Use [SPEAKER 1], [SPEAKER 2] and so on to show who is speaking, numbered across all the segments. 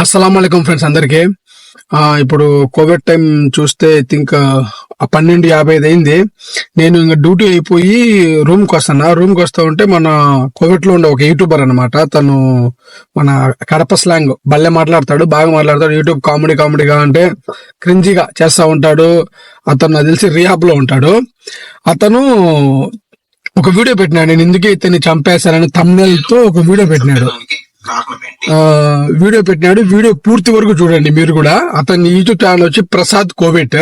[SPEAKER 1] అస్సలం అయికం ఫ్రెండ్స్ అందరికి ఇప్పుడు కోవిడ్ టైం చూస్తే ఐ థింక్ పన్నెండు యాభై ఐదు అయింది. నేను ఇంకా డ్యూటీ అయిపోయి రూమ్కి వస్తాను. రూమ్కి వస్తా ఉంటే మన కోవిడ్లో ఉండే ఒక యూట్యూబర్ అనమాట తను మన కడప స్లాంగ్ భలే మాట్లాడతాడు బాగా మాట్లాడతాడు. యూట్యూబ్ కామెడీ కామెడీగా అంటే క్రింజిగా చేస్తా ఉంటాడు. అతను నాకు తెలిసి రిహాబ్లో ఉంటాడు. అతను ఒక వీడియో పెట్టినాడు. నేను ఎందుకే ఇతన్ని చంపేశానని thumbnail తో ఒక వీడియో పెట్టినాడు. వీడియో పెట్టినాడు. వీడియో పూర్తి వరకు చూడండి మీరు కూడా. అతని యూట్యూబ్ ఛానల్ వచ్చి ప్రసాద్ కోవిట్.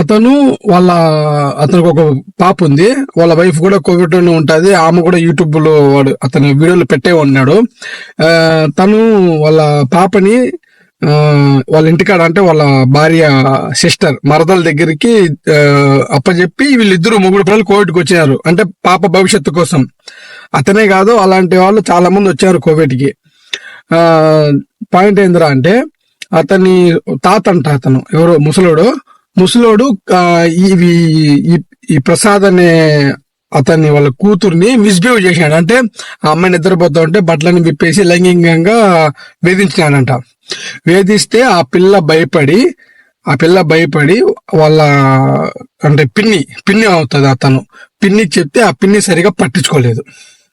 [SPEAKER 1] అతను వాళ్ళ అతనికి ఒక పాప ఉంది. వాళ్ళ వైఫ్ కూడా కోవిడ్లోనే ఉంటుంది. ఆమె కూడా యూట్యూబ్లో వాడు అతని వీడియోలు పెట్టే ఉన్నాడు. తను వాళ్ళ పాపని వాళ్ళ ఇంటికాడ అంటే వాళ్ళ భార్య సిస్టర్ మరదల దగ్గరికి అప్పచెప్పి వీళ్ళిద్దరు ముగ్గురు పిల్లలు కోవిడ్కి వచ్చినారు. అంటే పాప భవిష్యత్తు కోసం. అతనే కాదు అలాంటి వాళ్ళు చాలా మంది వచ్చారు కోవిడ్కి పాయింట్ ఏందిరా అంటే అతని తాత అంట అతను ఎవరు ముసలోడు. ముసలోడు ఇవి ఈ- ఈ ప్రసాద్ అనే అతన్ని వాళ్ళ కూతుర్ని మిస్బిహేవ్ చేశాడు. అంటే ఆ అమ్మాయి నిద్రపోతా ఉంటే బట్టలని విప్పేసి లైంగికంగా వేధించినాడంట. వేధిస్తే ఆ పిల్ల భయపడి ఆ పిల్ల భయపడి వాళ్ళ అంటే పిన్ని పిన్ని అవుతుంది అతను. పిన్ని చెప్తే ఆ పిన్ని సరిగా పట్టించుకోలేదు.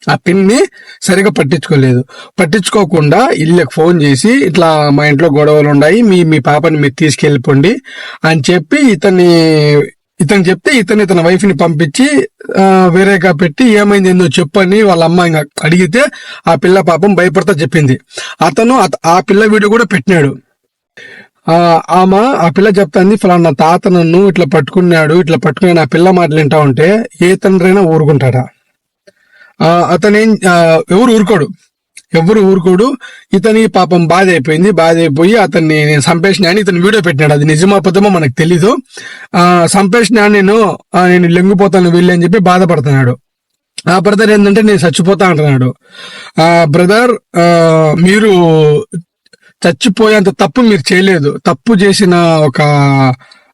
[SPEAKER 1] ఆ పిన్ని సరిగా పట్టించుకోలేదు. పట్టించుకోకుండా ఇళ్ళకి ఫోన్ చేసి ఇట్లా మా ఇంట్లో గొడవలు ఉన్నాయి మీ మీ పాపని మీరు తీసుకెళ్ళిపోండి అని చెప్పి ఇతన్ని ఇతను చెప్తే ఇతను ఇతని వైఫ్ని పంపించి వేరేగా పెట్టి ఏమైంది ఏందో చెప్పని వాళ్ళ అమ్మ ఇంకా అడిగితే ఆ పిల్ల పాపం భయపడతా చెప్పింది. అతను ఆ పిల్ల వీడియో కూడా పెట్టినాడు. ఆమె ఆ పిల్ల చెప్తాంది ఫలానా తాత నన్ను ఇట్లా పట్టుకున్నాడు ఇట్లా పట్టుకుని ఆ పిల్ల మాటలు వింటా ఉంటే ఏ తండ్రైనా ఊరుకుంటాడా? అతనేం ఎవరు ఊరుకోడు. ఎవరు ఊరుకోడు. ఇతని పాపం బాధ అయిపోయింది బాధ అయిపోయి అతన్ని నేను చంపేసిన అని ఇతను వీడియో పెట్టినాడు. అది నిజమా అబద్ధమో మనకు తెలీదు. ఆ నేను నేను లెంగిపోతాను వీళ్ళు అని చెప్పి బాధపడుతున్నాడు. ఆ బ్రదర్ ఏంటంటే నేను చచ్చిపోతా అంటున్నాడు. ఆ బ్రదర్ మీరు చచ్చిపోయేంత తప్పు మీరు చేయలేదు. తప్పు చేసిన ఒక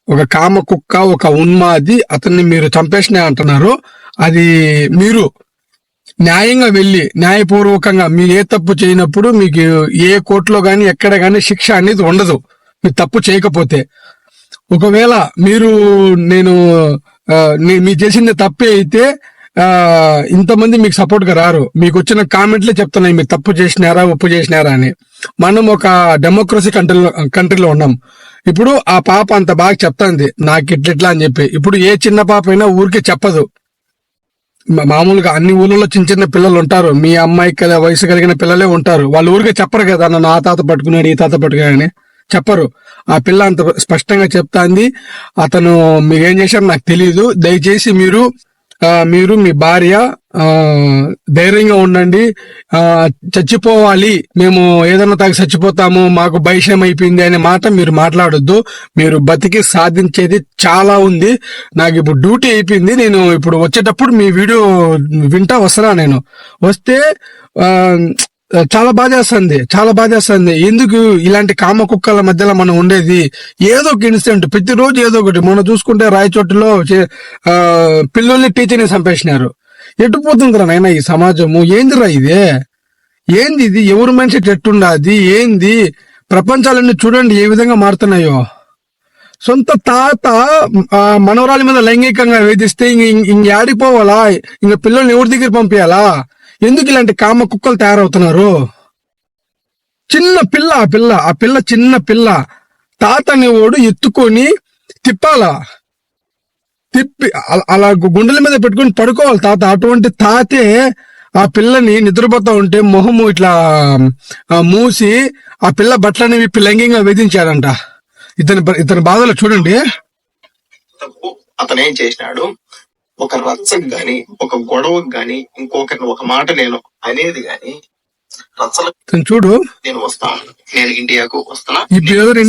[SPEAKER 1] ఒక కామ కుక్క ఒక ఉన్మాది అతన్ని మీరు చంపేసినా అంటున్నారు. అది మీరు న్యాయంగా వెళ్ళి న్యాయపూర్వకంగా మీరు ఏ తప్పు చేయనప్పుడు మీకు ఏ కోర్టులో కానీ ఎక్కడ కానీ శిక్ష అనేది ఉండదు. మీరు తప్పు చేయకపోతే. ఒకవేళ మీరు నేను మీ మీరు చేసింది తప్పే అయితే ఇంతమంది మీకు సపోర్ట్గా రారు. మీకు వచ్చిన కామెంట్లే చెప్తున్నాయి మీరు తప్పు చేసినారా ఒప్పు చేసినారా అని. మనం ఒక డెమోక్రసీ కంట్రీలో కంట్రీలో ఉన్నాం. ఇప్పుడు ఆ పాప అంత బాగా చెప్తాంది నాకు ఇట్లా అని చెప్పి. ఇప్పుడు ఏ చిన్న పాప అయినా ఊరికే చెప్పదు. మామూలుగా అన్ని ఊళ్ళలో చిన్న చిన్న పిల్లలు ఉంటారు. మీ అమ్మాయికి కదా వయసు కలిగిన పిల్లలే ఉంటారు. వాళ్ళు ఊరికే చెప్పరు కదా నన్ను ఆ తాత పట్టుకున్నాడు ఈ తాత పట్టుకున్నాడు అని చెప్పరు. ఆ పిల్ల అంత స్పష్టంగా చెప్తాంది. అతను మీరేం చేశారు నాకు తెలియదు దయచేసి మీరు మీరు మీ భార్య ధైర్యంగా ఉండండి. చచ్చిపోవాలి. మేము ఏదైనా తాగి చచ్చిపోతాము. మాకు భయం అయిపోయింది అనే మాట మీరు మాట్లాడొద్దు. మీరు బతికి సాధించేది చాలా ఉంది. నాకు ఇప్పుడు డ్యూటీ అయిపోయింది. నేను ఇప్పుడు వచ్చేటప్పుడు మీ వీడియో వింటా వస్తున్నా నేను. వస్తే చాలా బాధేస్తుంది చాలా బాధేస్తుంది. ఎందుకు ఇలాంటి కామ కుక్కల మధ్యలో మనం ఉండేది? ఏదో ఒక ఇన్సిడెంట్ ప్రతిరోజు ఏదో ఒకటి. మనం చూసుకుంటే రాయచోటులో చే- పిల్లల్ని టీచర్ని చంపేసినారు. ఎటు పోతుందిరా నాయన ఈ సమాజము? ఏందిరా ఇదే? ఏంది ఇది? ఎవరు మనిషి ఎట్టుండాది? ఏంది? ప్రపంచాలన్నీ చూడండి ఏ విధంగా మారుతున్నాయో. సొంత తాత మనవరాలి మీద లైంగికంగా వేధిస్తే ఇంక- ఇంక ఆడిపోవాలా? ఇంక పిల్లల్ని ఎవరి దగ్గర పంపించాలా ఎందుకు ఇలాంటి కామ కుక్కలు తయారవుతున్నారు? చిన్న పిల్ల ఆ పిల్ల ఆ పిల్ల చిన్న పిల్ల. తాత అనేవాడు ఎత్తుకొని తిప్పాలా. తిప్పి అలా గుండెల మీద పెట్టుకొని పడుకోవాలి తాత. అటువంటి తాతే ఆ పిల్లని నిద్రపోతా ఉంటే మొహము ఇట్లా మూసి ఆ పిల్ల బట్టలని విప్పి లైంగికంగా వేధించాడంట. ఇతని ఇతని బాధలు చూడండి.
[SPEAKER 2] అతను ఏం చేసినాడు? ఒక రచ్చకు గాని ఒక గొడవకు గాని ఇంకొకరిని ఒక మాట నేను అనేది గాని రచ్చలకు
[SPEAKER 1] ఇతను చూడు.
[SPEAKER 2] నేను వస్తాను నేను ఇండియాకు వస్తున్నా.
[SPEAKER 1] ఇండియాకి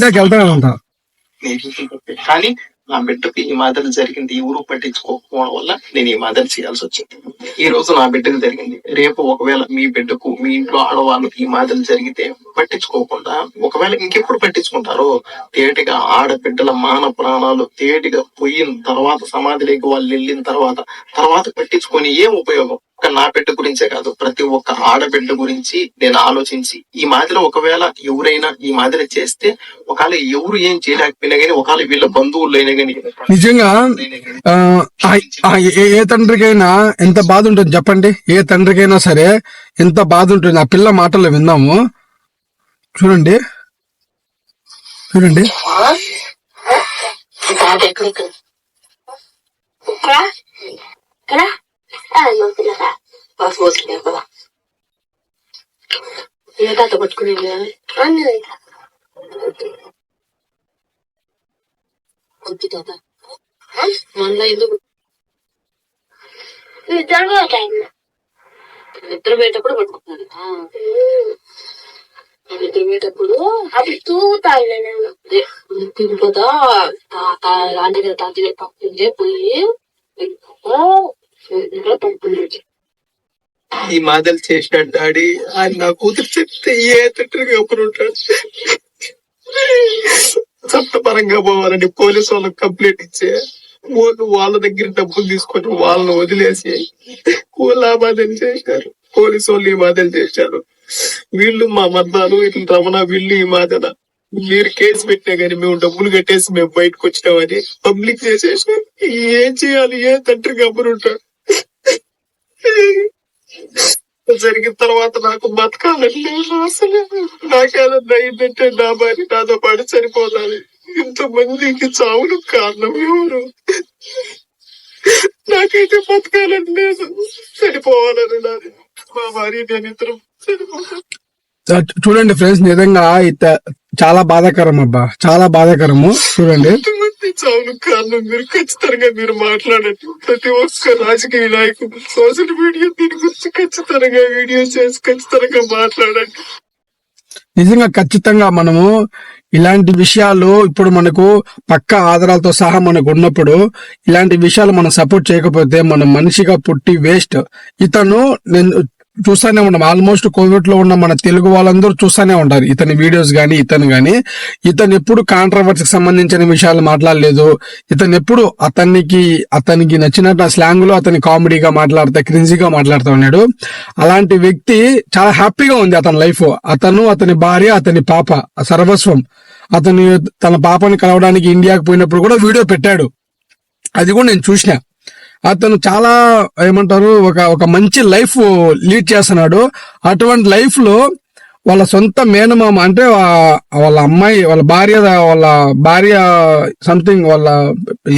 [SPEAKER 2] ఇంటికి కానీ నా బిడ్డకు ఈ మాదిరి జరిగింది ఊరు పట్టించుకోకపోవడం వల్ల నేను ఈ మాదిరి చేయాల్సి వచ్చింది. ఈ రోజు నా బిడ్డకు జరిగింది. రేపు ఒకవేళ మీ బిడ్డకు మీ ఇంట్లో ఆడవాళ్ళు ఈ మాదిరి జరిగితే పట్టించుకోకుండా ఒకవేళ ఇంకెప్పుడు పట్టించుకుంటారో తేటిగా ఆడబిడ్డల మాన ప్రాణాలు తేటిగా పోయిన తర్వాత సమాధిలోకి వాళ్ళు వెళ్ళిన తర్వాత తర్వాత పట్టించుకొని ఏం ఉపయోగం? ఒక్క నా బిడ్డ గురించే కాదు ప్రతి ఒక్క ఆడబిడ్డ గురించి నేను ఆలోచించి ఈ మాదిరి ఒకవేళ ఎవరైనా ఈ మాదిరి చేస్తే ఒకవేళ ఎవరు ఏం చేయలేకపోయినా గానీ ఒకవేళ వీళ్ళ బంధువులు అయినా గానీ
[SPEAKER 1] నిజంగా ఆ, ఆ- ఆ ఏ- ఏ తండ్రికైనా ఎంత బాధ ఉంటుంది చెప్పండి? ఏ తండ్రికైనా సరే ఎంత బాధ ఉంటుంది? ఆ పిల్ల మాటలు విందాము చూడండి. చూడండి.
[SPEAKER 3] ఇక్కడ. ఇక్కడ పిల్లరా బస్ కదా ఏ తాత పట్టుకుని వద్దు తాత మళ్ళా ఎందుకు నిద్ర పోయేటప్పుడు పట్టుకుంటాను పోయేటప్పుడు అప్పుడు తూగుతాను తాత ఆంటీ తాత పక్కనే పోయి
[SPEAKER 2] ఈ మాదలు చేసినాడు డాడీ. ఆయన నా కూతురు చెప్తే ఏ తండ్రికి అప్పుడు ఉంటాడు చట్టపరంగా పోవాలని పోలీసు వాళ్ళకి కంప్లైంట్ ఇచ్చే వాళ్ళు వాళ్ళ దగ్గర డబ్బులు తీసుకొని వాళ్ళని వదిలేసి వాళ్ళు ఆ బాధలు చేశారు. పోలీసు వాళ్ళు ఈ బాధలు చేశారు. వీళ్ళు మా మర్దాలు ఇట్లా రమణ వీళ్ళు ఈ మాదన మీరు కేసు పెట్టినా గానీ మేము డబ్బులు కట్టేసి మేము బయటకు వచ్చినామని పబ్లిక్ చేసేసారు ఏం చేయాలి? ఏ తండ్రికి అప్పుడు జరిగిన తర్వాత నాకు బతకాలని లేదు అసలు. నాకేదన్నా అయిందంటే నా భార్య నాతో పాటు చనిపోతాను ఇంత మందికి చావులు కారణం ఎవరు? నాకైతే బతకాలని లేదు. చనిపోవాలని నాది మా భార్య నేను ఇద్దరం
[SPEAKER 1] చూడండి ఫ్రెండ్స్ నిజంగా ఇత చాలా బాధాకరం అబ్బా. చాలా బాధాకరము. చూడండి.
[SPEAKER 2] చావులు కారణం మీరు ఖచ్చితంగా మీరు మాట్లాడండి ప్రతి ఒక్క రాజకీయ నాయకుడు సోషల్ మీడియా దీని గురించి ఖచ్చితంగా వీడియో చేసి ఖచ్చితంగా మాట్లాడండి.
[SPEAKER 1] నిజంగా ఖచ్చితంగా మనము ఇలాంటి విషయాలు ఇప్పుడు మనకు పక్క ఆధారాలతో సహా మనకు ఉన్నప్పుడు ఇలాంటి విషయాలు మనం సపోర్ట్ చేయకపోతే మనం మనిషిగా పుట్టి వేస్ట్. ఇతను నేను చూస్తానే ఉన్నాం. ఆల్మోస్ట్ కోవిడ్లో ఉన్న మన తెలుగు వాళ్ళందరూ చూస్తానే ఉంటారు. ఇతని వీడియోస్ కానీ ఇతను కానీ ఇతను ఎప్పుడు కాంట్రవర్సీకి సంబంధించిన విషయాలు మాట్లాడలేదు. ఇతను ఎప్పుడు అతనికి అతనికి నచ్చినట్టు స్లాంగ్లో అతని కామెడీగా మాట్లాడుతా క్రింజీగా మాట్లాడుతూ ఉన్నాడు. అలాంటి వ్యక్తి చాలా హ్యాపీగా ఉంది అతని లైఫ్ అతను అతని భార్య అతని పాప సర్వస్వం. అతను తన పాపని కలవడానికి ఇండియాకి పోయినప్పుడు కూడా వీడియో పెట్టాడు. అది కూడా నేను చూసినా. అతను చాలా ఏమంటారు ఒక ఒక మంచి లైఫ్ లీడ్ చేస్తున్నాడు. అటువంటి లైఫ్లో వాళ్ళ సొంత మేనమామ అంటే వాళ్ళ అమ్మాయి వాళ్ళ భార్య వాళ్ళ భార్య సంథింగ్ వాళ్ళ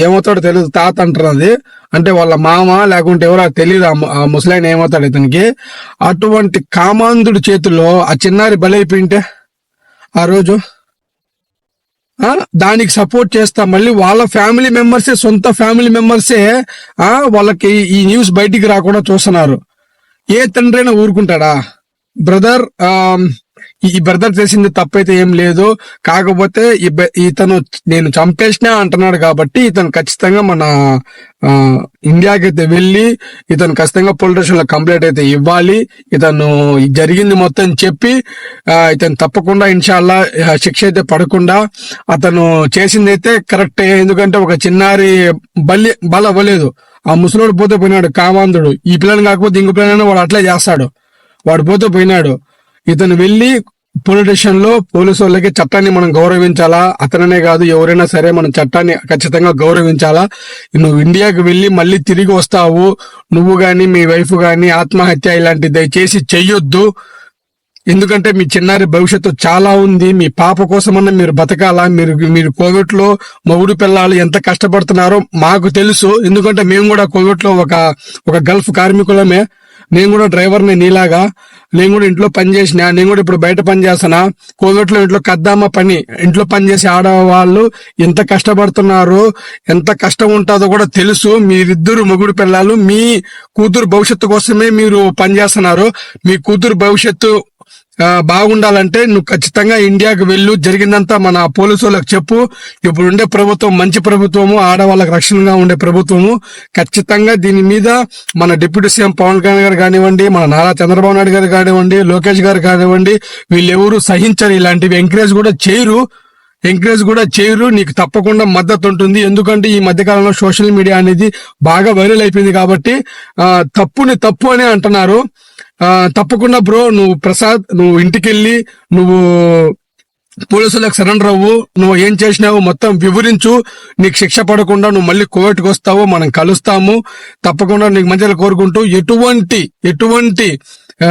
[SPEAKER 1] ఏమవుతాడో తెలియదు తాత అంటారు అది. అంటే వాళ్ళ మామ లేకుంటే ఎవరో తెలియదు ఆ ముసలాయన ఏమవుతాడు ఇతనికి. అటువంటి కామాంధుడి చేతిలో ఆ చిన్నారి బలైపోయింటే ఆ రోజు దానికి సపోర్ట్ చేస్తా. మళ్ళీ వాళ్ళ ఫ్యామిలీ మెంబర్సే సొంత ఫ్యామిలీ మెంబర్సే వాళ్ళకి ఈ న్యూస్ బయటికి రాకుండా చూస్తున్నారు. ఏ తండ్రైనా ఊరుకుంటాడా? బ్రదర్ ఈ బ్రదర్ చేసింది తప్పైతే ఏం లేదు. కాకపోతే ఇతను నేను చంపేసినా అంటున్నాడు కాబట్టి ఇతను ఖచ్చితంగా మన ఇండియాకి అయితే వెళ్ళి ఇతను ఖచ్చితంగా పోలీస్ స్టేషన్లో కంప్లైంట్ అయితే ఇవ్వాలి. ఇతను జరిగింది మొత్తం చెప్పి ఇతను తప్పకుండా ఇన్షాల్లా శిక్ష అయితే పడకుండా అతను చేసింది అయితే కరెక్ట్. ఎందుకంటే ఒక చిన్నారి బలి బల అవ్వలేదు. ఆ ముసలోడు పోతే పోయినాడు కామాంధుడు. ఈ పిల్లని కాకపోతే ఇంకో పిల్లని వాడు అట్లే చేస్తాడు. వాడు పోతే పోయినాడు. ఇతను వెళ్ళి పోలీస్ స్టేషన్లో పోలీసు వాళ్ళకి చట్టాన్ని మనం గౌరవించాలా? అతననే కాదు ఎవరైనా సరే మనం చట్టాన్ని ఖచ్చితంగా గౌరవించాలా? నువ్వు ఇండియాకి వెళ్ళి మళ్ళీ తిరిగి వస్తావు. నువ్వు గాని మీ వైఫ్ గాని ఆత్మహత్య ఇలాంటి దయచేసి చెయ్యొద్దు. ఎందుకంటే మీ చిన్నారి భవిష్యత్తు చాలా ఉంది. మీ పాప కోసమన్నా మీరు బతకాలా? మీరు మీరు కోవిడ్లో మొగుడు పిల్లలు ఎంత కష్టపడుతున్నారో మాకు తెలుసు. ఎందుకంటే మేము కూడా కోవిడ్లో ఒక ఒక గల్ఫ్ కార్మికులమే. నేను కూడా డ్రైవర్ని నీలాగా నేను కూడా ఇంట్లో పని చేసిన నేను కూడా ఇప్పుడు బయట పని చేస్తానా కోవిడ్లో ఇంట్లో కద్దామా పని ఇంట్లో పని చేసే ఆడవాళ్ళు ఎంత కష్టపడుతున్నారు ఎంత కష్టం ఉంటుందో కూడా తెలుసు. మీరిద్దరు మొగుడు పిల్లలు మీ కూతురు భవిష్యత్తు కోసమే మీరు పనిచేస్తున్నారు మీ కూతురు భవిష్యత్తు బాగుండాలంటే నువ్వు ఖచ్చితంగా ఇండియాకి వెళ్ళు. జరిగిందంతా మన పోలీసు వాళ్ళకి చెప్పు. ఇప్పుడు ఉండే ప్రభుత్వం మంచి ప్రభుత్వము ఆడవాళ్ళకి రక్షణగా ఉండే ప్రభుత్వము. ఖచ్చితంగా దీని మీద మన డిప్యూటీ సీఎం పవన్ కళ్యాణ్ గారు కానివ్వండి మన నారా చంద్రబాబు నాయుడు గారు కానివ్వండి లోకేష్ గారు కానివ్వండి వీళ్ళెవరు సహించరు. ఇలాంటివి ఎంకరేజ్ కూడా చేయరు. ఎంకరేజ్ కూడా చేయరు. నీకు తప్పకుండా మద్దతు ఉంటుంది. ఎందుకంటే ఈ మధ్యకాలంలో సోషల్ మీడియా అనేది బాగా వైరల్ అయిపోయింది కాబట్టి తప్పుని తప్పు అని అంటున్నారు. తప్పకుండా బ్రో నువ్వు ప్రసాద్ నువ్వు ఇంటికెళ్ళి నువ్వు పోలీసులకు సరెండర్ అవ్వు నువ్వు ఏం చేసినావు మొత్తం వివరించు. నీకు శిక్ష పడకుండా నువ్వు మళ్ళీ కోర్టుకు వస్తావు మనం కలుస్తాము. తప్పకుండా నీకు మంచిగా కోరుకుంటూ ఎటువంటి ఎటువంటి ఆ,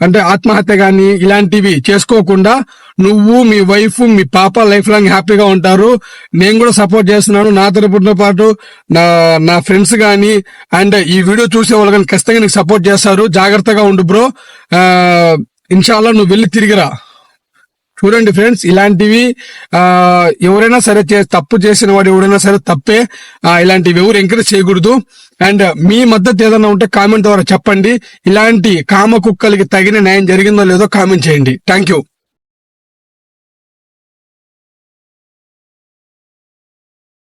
[SPEAKER 1] అంటే ఆత్మహత్య కానీ ఇలాంటివి చేసుకోకుండా నువ్వు మీ వైఫ్ మీ పాప లైఫ్ లాంగ్ హ్యాపీగా ఉంటారు. నేను కూడా సపోర్ట్ చేస్తున్నాను. నా తరపుతో పాటు నా నా ఫ్రెండ్స్ కానీ అండ్ ఈ వీడియో చూసే వాళ్ళు కానీ ఖచ్చితంగా నీకు సపోర్ట్ చేస్తారు. జాగ్రత్తగా ఉండు బ్రో. ఇన్షాల్లో నువ్వు వెళ్ళి తిరిగిరా. చూడండి ఫ్రెండ్స్ ఇలాంటివి ఆ ఎవరైనా సరే చే తప్పు చేసిన వాడు ఎవరైనా సరే తప్పే ఇలాంటివి ఎవరు ఎంకరేజ్ చేయకూడదు. అండ్ మీ మద్దతు ఏదైనా ఉంటే కామెంట్ ద్వారా చెప్పండి. ఇలాంటి కామ కుక్కలకి తగిన న్యాయం జరిగిందో లేదో కామెంట్ చేయండి. Thank you.